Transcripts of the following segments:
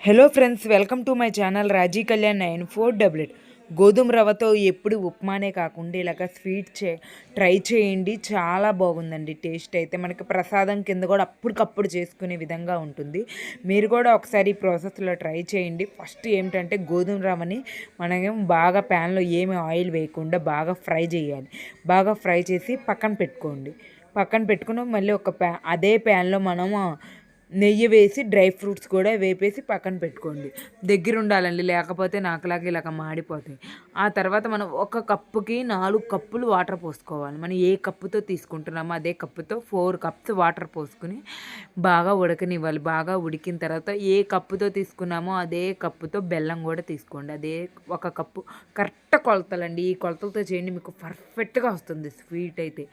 Hello friends welcome to my channel Raji Kalyan nine four double eight గోధుమ రవ్వతో ఎప్పుడు ఉప్మానే కాకుండా ఇలాగ స్వీట్ చే ట్రై చేయండి. చాలా బాగుందండి టేస్ట్ అయితే. మనకి ప్రసాదం కింద కూడా అప్పటికప్పుడు చేసుకునే విధంగా ఉంటుంది. మీరు కూడా ఒకసారి ఈ ప్రాసెస్లో ట్రై చేయండి. ఫస్ట్ ఏమిటంటే గోధుమ రవ్వని మనం బాగా ప్యాన్లో ఏమి ఆయిల్ వేయకుండా బాగా ఫ్రై చేయాలి. బాగా ఫ్రై చేసి పక్కన పెట్టుకోండి. పక్కన పెట్టుకుని మళ్ళీ ఒక ప్యా అదే ప్యాన్లో మనము నెయ్యి వేసి డ్రై ఫ్రూట్స్ కూడా వేపేసి పక్కన పెట్టుకోండి. దగ్గర ఉండాలండి లేకపోతే నాకులాగా ఇలాగ మాడిపోతాయి. ఆ తర్వాత మనం ఒక కప్పుకి నాలుగు కప్పులు వాటర్ పోసుకోవాలి. మనం ఏ కప్పుతో తీసుకుంటున్నామో అదే కప్పుతో ఫోర్ కప్స్ వాటర్ పోసుకుని బాగా ఉడకనివ్వాలి. బాగా ఉడికిన తర్వాత ఏ కప్పుతో తీసుకున్నామో అదే కప్పుతో బెల్లం కూడా తీసుకోండి. అదే ఒక కప్పు కరెక్ట్ కొలతలండి. ఈ కొలతలతో చేయండి మీకు పర్ఫెక్ట్గా వస్తుంది. స్వీట్ అయితే.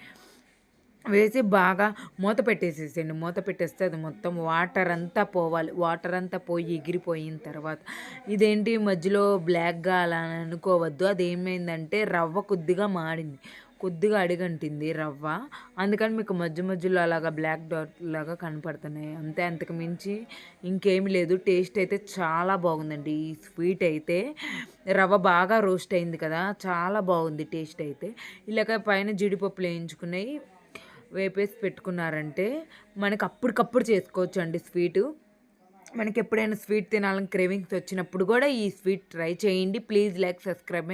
వేసి బాగా మూత పెట్టేసేసేయండి. మూత పెట్టేస్తే అది మొత్తం వాటర్ అంతా పోవాలి. వాటర్ అంతా పోయి ఎగిరిపోయిన తర్వాత ఇదేంటి మధ్యలో బ్లాక్గా అలా అని అనుకోవద్దు. అది ఏమైందంటే రవ్వ కొద్దిగా మాడింది. కొద్దిగా అడిగంటింది రవ్వ. అందుకని మీకు మధ్య మధ్యలో అలాగా బ్లాక్ డాట్ లాగా కనపడుతున్నాయి. అంతే అంతకు మించి ఇంకేమి లేదు. టేస్ట్ అయితే చాలా బాగుందండి. ఈ స్వీట్ అయితే రవ్వ బాగా రోస్ట్ అయింది కదా. చాలా బాగుంది టేస్ట్ అయితే. ఇలాగ పైన జీడిపప్పులు వేయించుకున్నాయి. వేపేసి పెట్టుకున్నారంటే మనకి అప్పటికప్పుడు చేసుకోవచ్చు అండి స్వీటు. మనకి ఎప్పుడైనా స్వీట్ తినాలని క్రేవింగ్స్ వచ్చినప్పుడు కూడా ఈ స్వీట్ ట్రై చేయండి. Please like subscribe